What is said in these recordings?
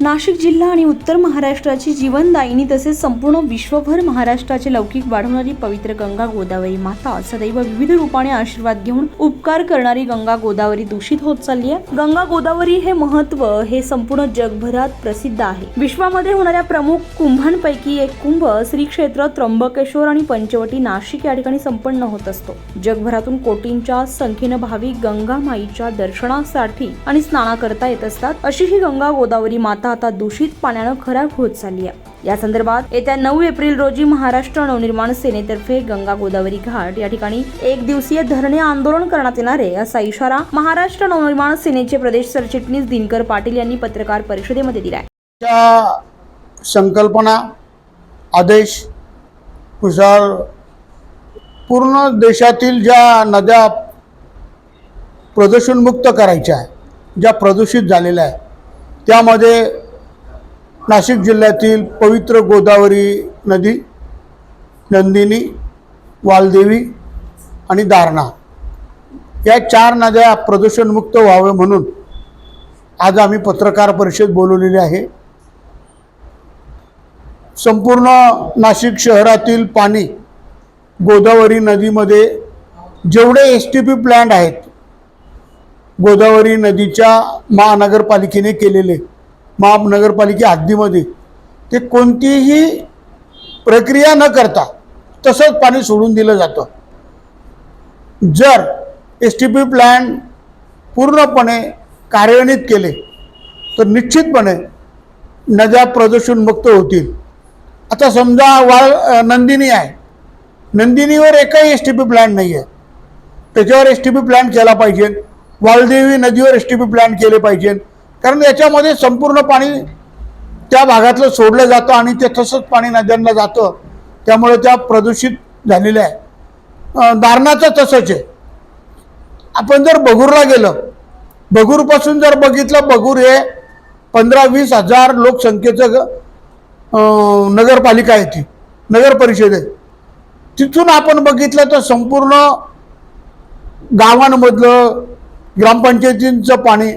नाशिक जिल्हा आणि उत्तर महाराष्ट्राची जीवनदायिनी तसेच संपूर्ण विश्वभर महाराष्ट्राचे लौकिक वाढवणारी पवित्र गंगा गोदावरी माता सदैव विविध रूपाने आशीर्वाद घेऊन उपकार करणारी गंगा गोदावरी दूषित होत चालली आहे. गंगा गोदावरी हे महत्त्व हे संपूर्ण जगभरात प्रसिद्ध आहे. विश्वामध्ये होणाऱ्या प्रमुख कुंभांपैकी एक कुंभ श्री क्षेत्र त्र्यंबकेश्वर आणि पंचवटी नाशिक या ठिकाणी संपन्न होत असतो. जगभरातून कोटींच्या संख्येनं भाविक गंगा माईच्या दर्शनासाठी आणि स्नाना करता येत असतात. अशी ही गंगा गोदावरी माता आता दूषित पाण्यानं खराब होत चालली आहे. या संदर्भात येत्या नऊ एप्रिल रोजी महाराष्ट्र नवनिर्माण सेनेतर्फे गंगा गोदावरी घाट या ठिकाणी एक दिवसीय धरणे आंदोलन करण्यात येणार आहे असा इशारा महाराष्ट्र नवनिर्माण सेनेचे प्रदेश सरचिटणीस दिनकर पाटील यांनी पत्रकार परिषदेमध्ये दिलाय. त्या संकल्पना आदेशनुसार पूर्ण देशातील ज्या नद्या प्रदूषणमुक्त करायच्या आहे ज्या प्रदूषित झालेल्या आहे त्यामध्ये नाशिक जिल्ह्यातील पवित्र गोदावरी नदी नंदिनी वालदेवी आणि दारणा. या चार नद्या प्रदूषणमुक्त व्हावे म्हणून आज आम्ही पत्रकार परिषद बोलवलेली आहे. संपूर्ण नाशिक शहरातील पाणी गोदावरी नदीमध्ये जेवढे एस टी पी प्लॅन्ट आहेत गोदावरी नदीच्या महानगरपालिकेने केलेले महानगरपालिके हद्दीमध्ये ते कोणतीही प्रक्रिया न करता तसंच पाणी सोडून दिलं जातं. जर एस टी पी प्लॅन पूर्णपणे कार्यान्वित केले तर निश्चितपणे नद्या प्रदूषणमुक्त होतील. आता समजा वाळ नंदिनी आहे. नंदिनीवर एकही एस टी पी प्लॅन नाही आहे त्याच्यावर एस टी पी प्लॅन केला पाहिजे. वालदेवी नदीवर एस टी पी प्लॅन केले पाहिजे. कारण याच्यामध्ये संपूर्ण पाणी त्या भागातलं सोडलं जातं आणि ते तसंच पाणी नद्यांना जातं. त्यामुळे त्या प्रदूषित झालेल्या आहे दारणाचं तसंच आहे. आपण जर बगूरला गेलं बगूरपासून जर बघितलं बगूर हे पंधरा वीस हजार लोकसंख्येचं ग- नगरपालिका आहे ती. नगर परिषद आहे. तिथून आपण बघितलं तर संपूर्ण गावांमधलं ग्रामपंचायतींचं पाणी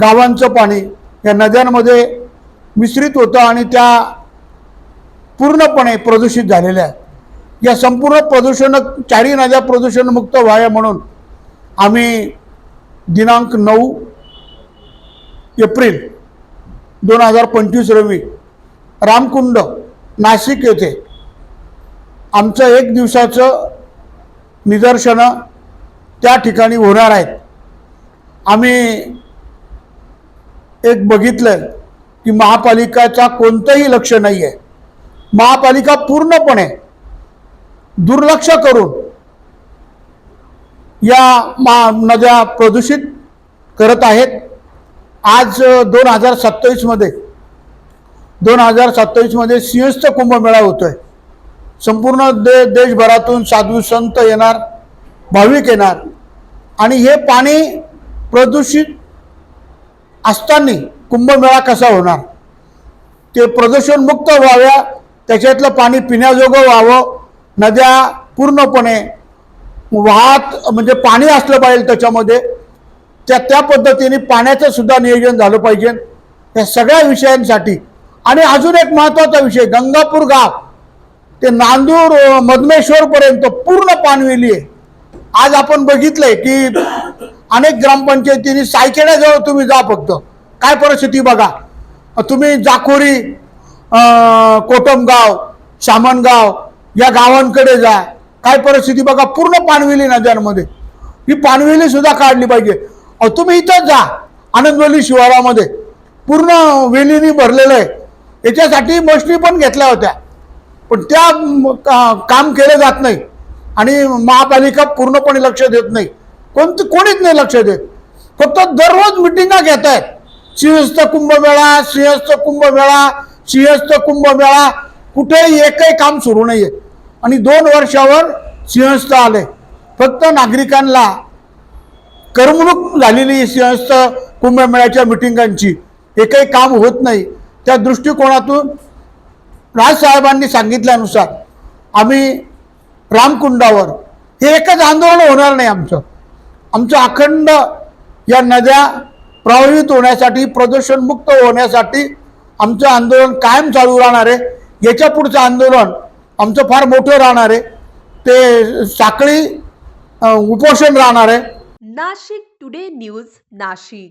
गावांचं पाणी या नद्यांमध्ये मिश्रित होतं आणि त्या पूर्णपणे प्रदूषित झालेल्या आहेत. या संपूर्ण प्रदूषण चारही नद्या प्रदूषणमुक्त व्हाव्या म्हणून आम्ही दिनांक नऊ एप्रिल दोन हजार पंचवीस रवी रामकुंड नाशिक येथे आमचं एक दिवसाचं निदर्शनं त्या ठिकाणी होणार आहेत. आम्ही एक बघितलं की महापालिकाचा कोणतंही लक्ष नाही आहे महापालिका पूर्णपणे दुर्लक्ष करून या मा नद्या प्रदूषित करत आहेत. आज दोन हजार सत्तावीसमध्ये दोन हजार सत्तावीसमध्ये सिंहस्थ कुंभमेळा होतोय. संपूर्ण दे देशभरातून साधू संत येणार भाविक येणार. आणि हे पाणी प्रदूषित असताना कुंभमेळा कसा होणार? ते प्रदूषणमुक्त व्हाव्या त्याच्यातलं पाणी पिण्याजोगं व्हावं नद्या पूर्णपणे वाहत म्हणजे पाणी असलं पाहिजे त्याच्यामध्ये त्या त्या पद्धतीने पाण्याचं सुद्धा नियोजन झालं पाहिजे. या सगळ्या विषयांसाठी आणि अजून एक महत्त्वाचा विषय गंगापूर गाव. ते नांदूर मधमेश्वरपर्यंत पूर्ण पाणवेली आहे. आज आपण बघितलंय की अनेक ग्रामपंचायतींनी सायकेड्याजवळ तुम्ही जा फक्त. काय परिस्थिती बघा. तुम्ही जाखोरी कोटमगाव सामनगाव या गावांकडे जा. काय परिस्थिती बघा पूर्ण पाणवेली नद्यांमध्ये. ही पाणवेली सुद्धा काढली पाहिजे. अहो तुम्ही इथंच जा आनंदवली शिवारामध्ये. पूर्ण वेलीनी भरलेलं आहे. याच्यासाठी मशनी पण घेतल्या होत्या. पण त्या का- काम केलं जात नाही. आणि महापालिका पूर्णपणे लक्ष देत नाही. कोणत कोणीच नाही लक्ष देत. फक्त दररोज मिटिंगा घेत आहेत सिंहस्थ कुंभमेळा सिंहस्थ कुंभमेळा सिंहस्थ कुंभमेळा. कुठेही एकही काम सुरू नाही आहे आणि दोन वर्षावर सिंहस्थ आले. फक्त नागरिकांना करमणूक झालेली सिंहस्थ कुंभमेळ्याच्या मिटिंगांची. एकही काम होत नाही. त्या दृष्टिकोनातून राजसाहेबांनी सांगितल्यानुसार आम्ही रामकुंडावर हे एकच आंदोलन होणार नाही आमचं. आमचं अखंड या नद्या प्रवाहित होण्यासाठी प्रदूषणमुक्त होण्यासाठी आमचं आंदोलन कायम चालू राहणार आहे. याच्या पुढचं आंदोलन आमचं फार मोठं राहणार आहे. ते साखळी उपोषण राहणार आहे. Nashik today news Nashik.